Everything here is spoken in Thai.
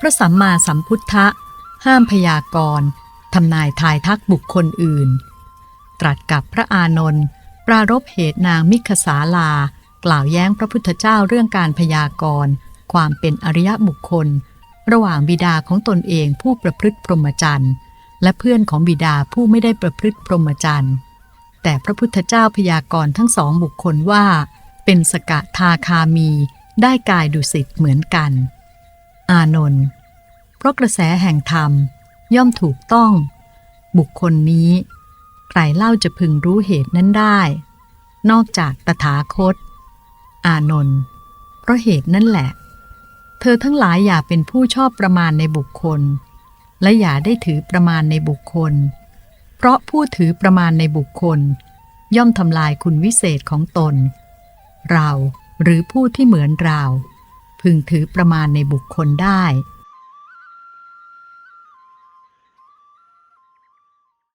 พระสัมมาสัมพุทธะ ห้ามพยากรณ์ทำนายทายทักบุคคลอื่น ตรัสกับพระอานนท์ปรารบเหตุนางมิขสาลา กล่าวแย้งพระพุทธเจ้าเรื่องการพยากรณ์ความเป็นอริยบุคคล ระหว่างบิดาของตนเองผู้ประพฤติพรหมจรรย์และเพื่อนของบิดาผู้ไม่ได้ประพฤติพรหมจรรย์แต่พระพุทธเจ้าพยากรณ์ทั้งสองบุคคลว่า เป็นสกทาคามีได้กายดุสิตเหมือนกัน อานนท์เพราะกระแสแห่งธรรมย่อมถูกต้อง บุคคลนี้ ใครเล่าจะพึงรู้เหตุนั้นได้ นอกจากตถาคต อานนท์เพราะเหตุนั่นแหละ เธอทั้งหลายอย่าเป็นผู้ชอบประมาณในบุคคล และอย่าได้ถือประมาณในบุคคล เพราะผู้ถือประมาณในบุคคล ย่อมทำลายคุณวิเศษของตน เราหรือผู้ที่เหมือนเรา พึงถือประมาณในบุคคลได้